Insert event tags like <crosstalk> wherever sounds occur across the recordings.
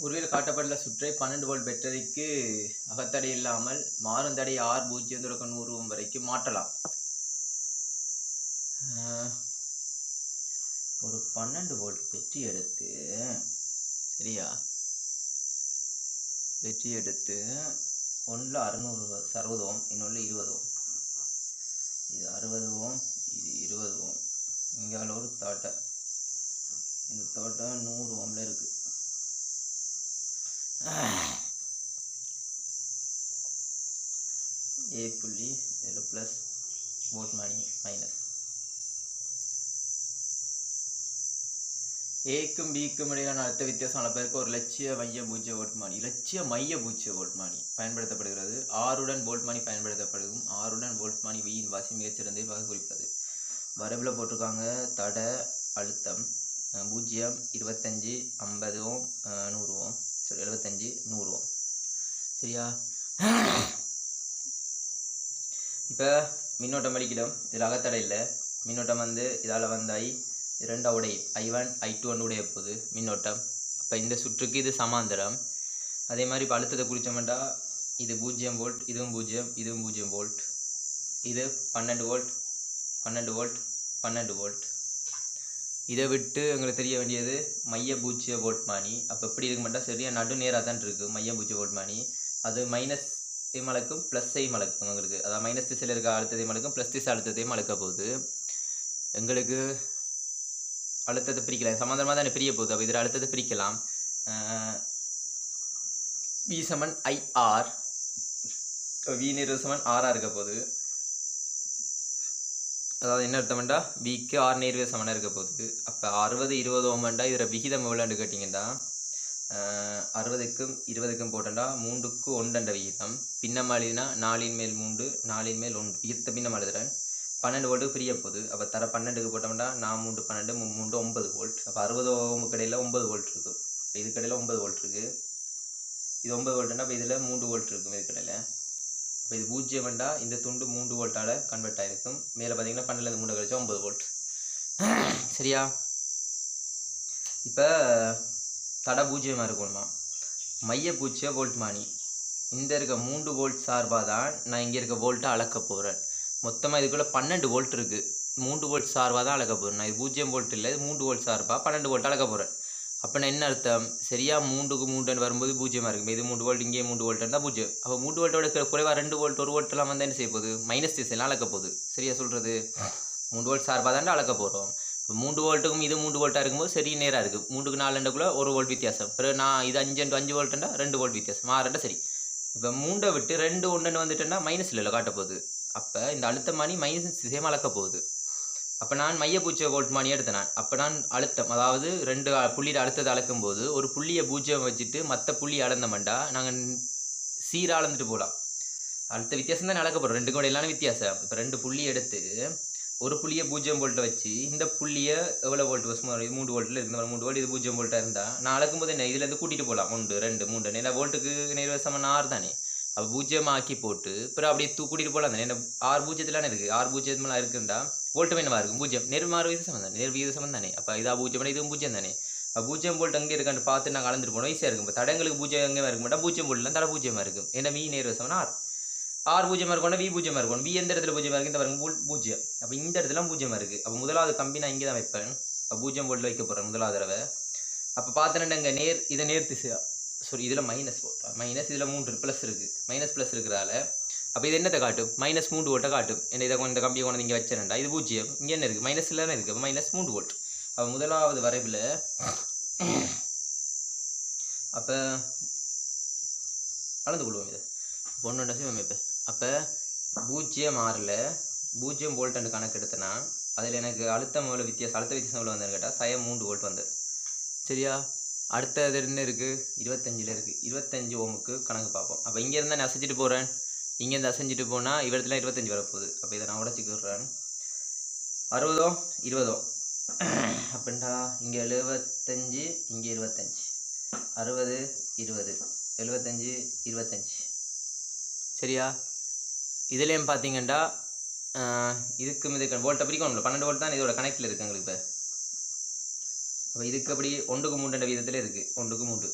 உருவில் காட்டப்பட்டுள்ள சுற்றை பன்னெண்டு வோல்ட் பேட்டரிக்கு அகத்தடை இல்லாமல் மாறும் தடை ஆர் பூஜ்ஜியம் தொடக்கம் நூறு ஓம் வரைக்கும் மாற்றலாம். ஆஹ், ஒரு பன்னெண்டு வோல்ட் வெற்றி எடுத்து சரியா? வெற்றி எடுத்து ஒன்றில் அறுநூறு அறுபது ஓம் இன்னொன்று இருபது ஓம். இது அறுபது ஓம் இது இருபது ஓம். இங்கால ஒரு தோட்டம் இந்த தோட்டம் நூறு ஓமில் இருக்குது ஏ புள்ளி இதில் ப்ளஸ் போட் மணி மைனஸ் ஏக்கும் பிக்கும் இடையிலான அர்த்த வித்தியாசம் அளப்பதற்கு ஒரு லட்சிய மைய பூஜ்ய ஓட்மானி இலட்சிய மைய பூஜ்ய ஓட்மானி பயன்படுத்தப்படுகிறது. ஆறுடன் போல்ட்மானி பயன்படுத்தப்படும். ஆறுடன் போல்ட்மானி வியின் வாசி மிகச்சிறந்த வகை குறிப்பது. வரவில் போட்டிருக்காங்க. தட அழுத்தம் பூஜ்ஜியம் இருபத்தஞ்சி ஐம்பது ஓம் அஹ், நூறு ஓம். சரி எழுபத்தஞ்சி நூறு. சரியா? இப்போ மின்னோட்டம் அடிக்கிறோம் இதில் அகத்தடை இல்லை. மின்னோட்டம் வந்து இதால் வந்தாய் ஐ உடை ஐ ஒன் ஐ டூ ஒன்று உடைய போகுது மின்னோட்டம். அப்போ இந்த சுற்றுக்கு இது சமாந்தரம். அதே மாதிரி இப்போ அழுத்தத்தை குறிச்சோம்டா இது பூஜ்ஜியம் வோல்ட் இதுவும் பூஜ்ஜியம் இதுவும் பூஜ்ஜியம் வோல்ட் இது பன்னெண்டு வோல்ட் பன்னெண்டு வோல்ட் பன்னெண்டு வோல்ட் இதை விட்டு எங்களுக்கு தெரிய வேண்டியது மைய பூஜ்ஜிய ஓட்மானி அப்போ எப்படி இருக்க மாட்டா சரியாக நடுநேராக தான் இருக்குது மைய பூஜ்ஜிய வோல்ட் அது மைனஸ் மலக்கும் ப்ளஸ்ஸை மலக்கும் எங்களுக்கு. அதாவது மைனஸ் திசையில் இருக்க அழுத்தத்தை மலக்கும் ப்ளஸ் திசை அழுத்தத்தையும் மலக்க போகுது. எங்களுக்கு அழுத்தத்தை பிரிக்கலாம். சம்மந்தமாக தானே பிரிய போகுது. அப்போ இதில் அழுத்தத்தை பிரிக்கலாம். வி சமன் ஐஆர் வி நிறு சமன் ஆராக இருக்க போகுது. அதாவது என்ன அர்த்தம்டா? விக்கு ஆறு நேர்வே சமனாக இருக்க போகுது. அப்போ அறுபது இருபது ஓமண்டா இதில் விகிதம் எவ்வளோன்னு கேட்டிங்கன்னா அறுபதுக்கும் இருபதுக்கும் போட்டண்டா மூன்றுக்கு ஒன்றண்ட விகிதம். பின்னம் எழுதினா நாலின் மேல் மூன்று நாலின் மேல் ஒன்று. விகிதத்தை பின்னம் எழுதுறேன் பன்னெண்டு வோல்ட்டுக்கு ஃப்ரீயாக போகுது. அப்போ தர பன்னெண்டுக்கு போட்டோம்னா நான் மூன்று பன்னெண்டு மூன்று ஒன்பது வோல்ட் அப்போ அறுபது ஓமுக்கு கடையில் ஒம்பது வோல்ட் இருக்குது இப்போ கடையில் ஒம்பது வோல்ட் இருக்குது இது ஒன்பது வோல்ட்னா இப்போ இதில் மூன்று வோல்ட் இருக்கும் இதுக்கு இப்போ அப்போ இது பூஜ்ஜியம் வேண்டா இந்த துண்டு மூன்று வோல்ட்டால் கன்வெர்ட் ஆகிருக்கும் மேலே பார்த்தீங்கன்னா பன்னெண்டு மூணு கழிச்சா ஒன்பது வோல்ட் <clears throat> சரியா? இப்போ தடை பூஜ்ஜியமாக இருக்கணுமா? மைய பூஜ்ஜிய வோல்ட் மானி. இந்த இருக்க மூன்று வோல்ட் சார்பாக தான் நான் இங்கே இருக்க வோல்ட்டை அளக்க போகிறேன் மொத்தமாக இதுக்குள்ளே பன்னெண்டு வோல்ட் இருக்குது மூன்று வோல்ட் சார்பாக தான் அளக்க போகிறேன் நான் இது பூஜ்ஜியம் வோல்ட் இல்லை இது மூன்று வோல்ட் சார்பாக பன்னெண்டு வோல்ட் அளக்க போகிறேன் அப்போ என்ன அர்த்தம்? சரியாக மூன்றுக்கு மூன்றுன்னு வரும்போது பூஜ்ஜியமாக இருக்கும்? இது மூன்று வோல்ட் இங்கே மூன்று வோல்ட் இருந்தால் பூஜ்ஜியம். அப்போ மூன்று வோல்ட்டோட குறைவாக ரெண்டு வோல்ட் ஒரு வோல்ட்லாம் வந்து என்ன செய்ய போகுது? மைனஸ் திசைலாம் அளக்க போகுது. சரியாக சொல்கிறது மூன்று வோல்ட் சார்பாக தாண்டா அளக்க போகிறோம் இப்போ மூன்று வோல்ட்டுக்கும் இது மூன்று வோல்ட்டாக இருக்கும்போது சரி நேராக இருக்குது மூன்றுக்கு நாலு ரெண்டுக்குள்ளே ஒரு வோல்ட் வித்தியாசம். பிறகு நான் இது அஞ்சு ரெண்டு அஞ்சு வோல்ட்டுண்டா ரெண்டு வோல்ட் வித்தியாசம். ஆறுண்டா சரி. இப்போ மூண்டை விட்டு ரெண்டு ஒன்றுன்னு வந்துட்டேன்னா மைனஸ் இல்லை காட்ட போகுது. அப்போ இந்த அழுத்தமானி மைனஸ் திசையம் அளக்க போகுது. அப்போ நான் மையப்பூச்சிய வோல்ட் மானி எடுத்தேன் அப்போ நான் அழுத்தம் அதாவது ரெண்டு புள்ளியில் அழுத்தத்தை அளக்கும் போது ஒரு புள்ளியை பூஜ்ஜியம் வச்சுட்டு மற்ற புள்ளி அளந்தமண்டா நாங்கள் சீராக அளந்துட்டு போகலாம் அழுத்த வித்தியாசம் தான் அளக்க போகிறோம் ரெண்டு கூட இல்லாத வித்தியாசம். இப்போ ரெண்டு புள்ளி எடுத்து ஒரு புள்ளியை பூஜ்ஜியம் போல்ட்டை வச்சு இந்த புள்ளியை எவ்வளோ வோல்ட் வச்சு மூணு வோல்ட்டில் இருக்கு மூணு வோல்ட் இது பூஜ்ஜியம் வோல்ட்டாக இருந்தால் நான் அளக்கும் போது என்ன இதுலேருந்து கூட்டிகிட்டு போகலாம் ஒன்று ரெண்டு மூணு ஏன்னா வோல்ட்டுக்கு நேர்வசமான ஆறு தானே. அப்போ பூஜ்ஜியம் ஆக்கி போட்டு பிறகு அப்படியே தூ கூட்டிகிட்டு போகலாம் தானே ஏன்னா ஆறு பூஜ்ஜியத்துலானே இருக்குது ஆறு பூஜ்ஜியத்துலாம் இருக்குண்டா வோல்ட்டு என்னவா இருக்கும் பூஜ்ஜியம் நேர்மாறு விகித சமம் தானே நேர் விகித சமம் தானே அப்போ இதாக பூஜ்ஜியம் இதுவும் பூஜ்ஜியம் தானே அப்போ பூஜ்ஜியம் போல்ட் அங்கே இருக்கான்னு பார்த்து நாங்கள் அளந்துட்டு போனோம் ஈஸியாக இருக்கும் இப்போ தடங்களுக்கு பூஜ்ஜியம் எங்கே இருக்க மாட்டா பூஜ்ஜியம் போல்ட்லாம் தடை பூஜ்ஜியமாக இருக்கும் ஏன்னா மீ நேர் சமம் ஆறு ஆர் பூஜ்ஜியமாக இருக்கணும் வி பூஜ்ஜியமாக இருக்கணும் வி எந்த இடத்துல பூஜ்ஜியமாக இருக்குது இந்த பாருங்க பூஜ்ஜியம் அப்போ இந்த இடத்துல பூஜ்ஜியமாக இருக்குது அப்போ முதலாவது கம்பி நான் இங்கே தான் வைப்பேன் அப்போ பூஜ்ஜியம் போல்ட் வைக்க போகிறேன் முதலாவது தடவை அப்போ பார்த்தேன்னா இங்கே நேர் இதை நேர் திசை சாரி இதில் மைனஸ் மைனஸ் இதில் மூன்று ப்ளஸ் இருக்குது மைனஸ் ப்ளஸ் இருக்கிறதால அப்போ இது என்னத்தை காட்டும்? மைனஸ் மூன்று வோல்ட்டை காட்டும். என்ன இதை இந்த கம்பியை கொண்டு இங்கே வச்சிருந்தா இது பூஜ்ஜியம். இங்கே என்ன இருக்குது மைனஸ் தானே இருக்குது அப்போ மைனஸ் மூன்று வோல்ட் அப்போ முதலாவது வரைவில் அப்போ கலந்து கொள்வோம் இதை. ஒன்று சிவம் இப்போ. அப்போ பூஜ்ஜியம் ஆறில் பூஜ்ஜியம் வோல்ட்னு கணக்கு எடுத்தேன்னா அதில் எனக்கு அழுத்தம் எவ்வளோ வித்தியாசம் அழுத்த வித்தியாசம் எவ்வளோ வந்ததுன்னு கேட்டால் சய மூன்று வோல்ட் வந்தது. சரியா? அடுத்தது என்ன இருக்குது இருபத்தஞ்சில் இருக்குது இருபத்தஞ்சு ஓமுக்கு கணக்கு பார்ப்போம். அப்போ இங்கேருந்து நான் அசைச்சிட்டு போகிறேன் இங்கேருந்து அசைஞ்சிட்டு போனால் இவரத்துல இருபத்தஞ்சி வரப்போகுது. அப்போ இதை நான் உடச்சிக்கிறேன் அறுபதோ இருபதோ? <clears throat> அப்படின்டா. இங்கே எழுபத்தஞ்சி இங்கே இருபத்தஞ்சி. அறுபது இருபது. எழுபத்தஞ்சி இருபத்தஞ்சி. சரியா? இதுலேயும் பார்த்தீங்கன்னா இதுக்கும் இதுக்கு வோல்ட்டை பிரிக்கணும்ல பன்னெண்டு வோல்ட் தான் இதோட கனெக்டில் இருக்குது எங்களுக்கு இப்போ. அப்போ இதுக்கு அப்படி ஒன்றுக்கு மூன்றுன்ற விதத்தில் இருக்குது ஒன்றுக்கு மூன்று.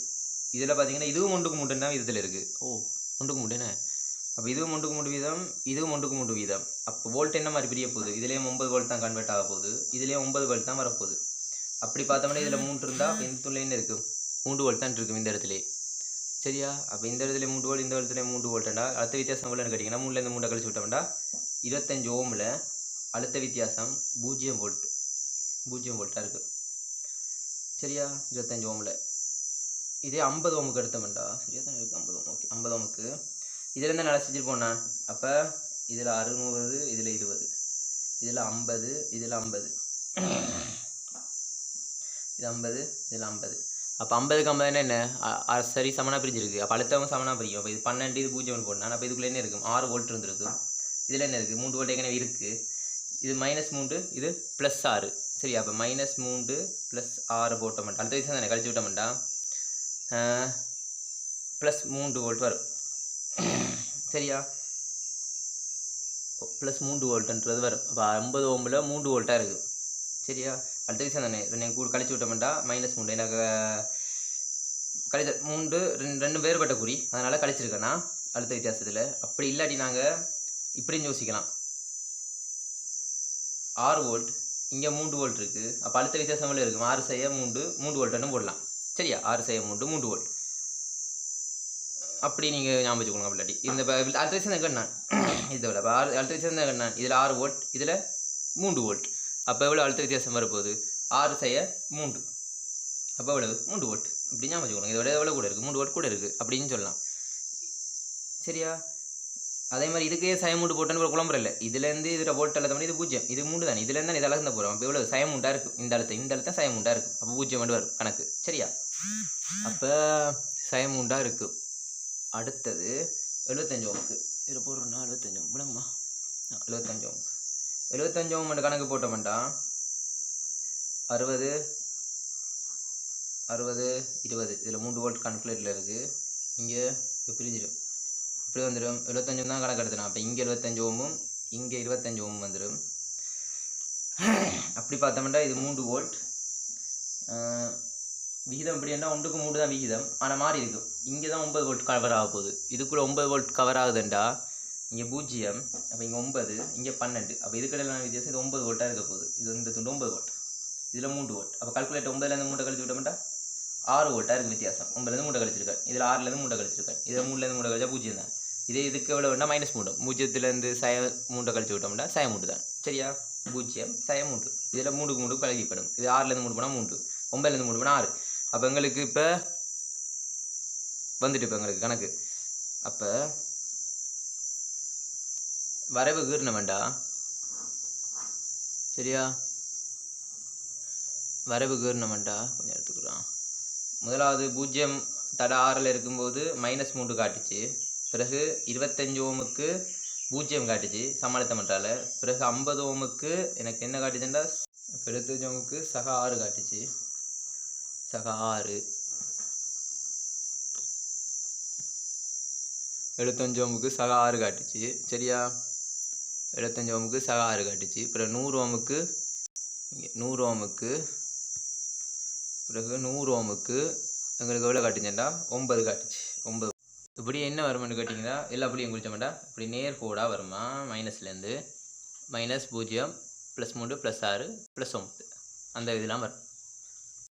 இதில் பார்த்தீங்கன்னா இதுவும் ஒன்றுக்கு மூன்றுன்னா விதத்தில் இருக்குது ஓ ஒன்றுக்கு மூன்றுன்னு அப்போ இதுவும் ஒன்றுக்கு மூன்று வீதம் இதுவும் ஒன்றுக்கு மூன்று வீதம். அப்போ வோல்ட் என்ன மாதிரி பிரிய போகுது? இதுலேயும் ஒன்பது வோல்ட் தான் கன்வெர்ட் ஆக போகுது. இதுலேயும் ஒன்பது வோல்ட் தான் வரப்போகுது. அப்படி பார்த்தோம்னா இதில் மூன்று இருந்தால் இந்த துள்ள இருக்கும் மூன்று வோல்ட் தான் இருக்கும் இந்த இடத்துல. சரியா? அப்போ இந்த இடத்துல மூன்று வோல்ட் இந்த இடத்துல மூன்று வோல்ட்டா அடுத்த வித்தியாசம் எவ்வளோன்னு கேட்டிங்கன்னா மூணுலேருந்து மூண்டை கழிச்சு விட்டோம்டா இருபத்தஞ்சு ஓமில் அடுத்த வித்தியாசம் பூஜ்ஜியம் வோல்ட் பூஜ்ஜியம் வோல்ட்டாக இருக்குது சரியா? இருபத்தஞ்சு ஓமில். இதே ஐம்பது ஓமுக்கு எடுத்தோம்டா. சரியா தான் இருக்குது ஐம்பது ஓம். ஓகே. ஐம்பது ஓமுக்கு இதுலேருந்து நல்லா செஞ்சுருப்போண்ணா அப்போ இதில் அறுநூறு இதில் இருபது இதில் ஐம்பது இதில் ஐம்பது. இது ஐம்பது இதில் ஐம்பது. அப்போ ஐம்பதுக்கு ஐம்பதுன்னா என்ன? சரி சமனாக பிரிஞ்சிருக்கு அப்போ அடுத்தவங்க சமனாக பிரிக்கும். அப்போ இது பன்னெண்டு இது பூஜ்ஜியம் போடணும். அப்போ இதுக்குள்ளே என்ன இருக்கும்? ஆறு வோல்ட் இருந்திருக்கும். இதில் என்ன இருக்குது மூன்று வோல்ட் ஏற்கனவே இருக்குது இது மைனஸ் மூன்று இது ப்ளஸ் ஆறு. சரி அப்போ மைனஸ் மூன்று ப்ளஸ் ஆறு போட்டோம்டா அடுத்த வயசு தானே? கழிச்சு விட்டோம்டா ப்ளஸ் மூன்று வோல்ட் வரும். <clears throat> சரியா? ப்ளஸ் மூன்று வோல்ட்டுன்றது வரும். அப்போ ஐம்பது ஓம்பில் மூன்று வோல்ட்டாக இருக்குது. சரியா? அடுத்த விஷயம் தானே ரெண்டு கூட கழிச்சு விட்டோம்டா மைனஸ் மூன்று. எனக்கு கழிச்ச மூன்று ரெண்டு ரெண்டு வேறுபட்ட குறி. அதனால் கழிச்சிருக்கேன்னா அடுத்த வித்தியாசத்தில். அப்படி இல்லாட்டி நாங்கள் இப்படியும் யோசிக்கலாம். ஆறு வோல்ட் இங்கே மூன்று வோல்ட் இருக்குது அப்போ அடுத்த வித்தியாசம் எவ்வளோ இருக்கும்? ஆறு செய்ய மூன்று மூன்று வோல்ட்டுன்னு போடலாம். சரியா? ஆறு செய்ய மூன்று மூன்று வோல்ட். அப்படி நீங்கள் ஞாபகம் வச்சுக்கோங்க அப்படி இந்த அடுத்த விஷயம் தான் கண்ணான் இதை விட ஆறு அடுத்த விஷயம் தான் கண்ணான் இதில் ஆறு ஓட் இதில் மூன்று ஓட் அப்போ எவ்வளோ அழுத்த வித்தியாசம் வரப்போகுது? ஆறு செய்ய மூன்று. அப்போ எவ்வளவு? மூன்று ஓட் இப்படி ஞாபகம் வச்சுக்கோங்க. இதோட எவ்வளோ கூட இருக்குது மூன்று ஓட் கூட இருக்குது அப்படின்னு சொல்லலாம். சரியா? அதே மாதிரி இதுக்கே சயமூண்டு போட்டோன்னு ஒரு குழம்புற இல்லை. இதுலேருந்து இதில் போட்டு அல்லது இது பூஜ்ஜியம். இது மூணு தானே. இதுலேருந்து தான் இதெல்லாம் போகிறோம் அப்போ எவ்வளோ சயமூண்டாக இருக்கும் இந்த இடத்த இந்த இடத்த சயமூண்டாக இருக்கும் அப்போ பூஜ்ஜியம் வந்து வரும். கணக்கு. சரியா? அப்போ சயமூண்டாக இருக்குது அடுத்தது எழுபத்தஞ்சு ஓமுக்கு இதில் போடுறோம்னா எழுபத்தஞ்சு ஓம் விளங்குமா? எழுபத்தஞ்சு ஓம் எழுபத்தஞ்சு ஓம் கணக்கு போட்டோம்டா அறுபது அறுபது இருபது. இதில் மூன்று வோல்ட் கால்குலேட்டரில் இருக்குது இங்கே பிரிஞ்சிடும். இப்படி வந்துடும். எழுபத்தஞ்சு தான் கணக்கு எடுத்துனா. அப்போ இங்கே எழுபத்தஞ்சு ஓமும் இங்கே இருபத்தஞ்சு ஓமும் வந்துடும். <clears throat> அப்படி பார்த்தோம்னா இது மூன்று வோல்ட் விகிதம் எப்படி என்ன ஒன்றுக்கு மூணு தான் விகிதம். ஆனால் மாறி இருக்கும் இங்கே தான் ஒன்பது வோல்ட் கவர் ஆக போகுது. இதுக்குள்ளே ஒன்பது வோல்ட் கவர் ஆகுதுண்டா? இங்கே பூஜ்ஜியம். அப்போ இங்கே ஒம்பது இங்கே பன்னெண்டு. அப்போ இதுக்கடையிலான வித்தியாசம் இது ஒன்பது வோல்ட்டாக இருக்க போகுது. இது இந்த துண்டு ஒன்பது வோல்ட் இதில் மூன்று வோல்ட் அப்போ கல்குலேட்டர் ஒன்பதுலேருந்து மூட்டை கழிச்சு விட்டோம்டா? ஆறு வோல்ட்டாக இருக்குது வித்தியாசம். ஒன்பதுலேருந்து மூட்டை கழிச்சிருக்கேன். இதில் ஆறுலேருந்து மூட்டை கழிச்சிருக்கேன். இதில் மூணுலேருந்து மூட்டை கழிச்சா பூஜ்ஜியம் தான். இதே இதுக்கு எவ்வளோ வேணால் மைனஸ் மூணு பூஜ்ஜியத்துலேருந்து சய மூட்டை கழிச்சு விட்டோம்னா சய மூட்டு தான். சரியா? பூஜ்ஜியம் சய மூன்று. இதில் மூணுக்கு மூணு கழிக்கப்படும் இது ஆறுலேருந்து மூணு போனால் மூன்று. ஒன்பதுலேருந்து மூணு போனால் ஆறு. அப்போ எங்களுக்கு இப்போ வந்துட்டு இப்போ எங்களுக்கு கணக்கு. அப்போ வரவு கீர்ண வேண்டா. சரியா? வரவு கீர்ண வேண்டா. கொஞ்சம் எடுத்துக்கிறோம் முதலாவது பூஜ்ஜியம் தட ஆறில் இருக்கும்போது மைனஸ் மூன்று காட்டுச்சு. பிறகு இருபத்தஞ்சு ஓமுக்கு பூஜ்ஜியம் காட்டுச்சு சமாளித்த மட்டால பிறகு ஐம்பது ஓமுக்கு எனக்கு என்ன காட்டுச்சுன்னா இப்போ ஓமுக்கு சக ஆறு காட்டுச்சு. சக ஆறு. எழுபத்தஞ்சு ஓமுக்கு சக ஆறு காட்டுச்சு. சரியா? எழுபத்தஞ்சு ஓமுக்கு சக ஆறு காட்டுச்சு. பிறகு நூறு ஓமுக்கு நூறு ஓமுக்கு பிறகு நூறு ஓமுக்கு எங்களுக்கு எவ்வளோ காட்டுச்சுண்டா ஒன்பது காட்டுச்சு. ஒன்பது. இப்படி என்ன வருமானு கேட்டிங்கன்னா எல்லா அப்படியும் குளிச்சோம்டா மாட்டா? இப்படி நேர் கோடாக வருமா? மைனஸ்லேருந்து மைனஸ் பூஜ்ஜியம் ப்ளஸ் மூணு ப்ளஸ் ஆறு ப்ளஸ் ஒம்பது அந்த இதெல்லாம் வரும்.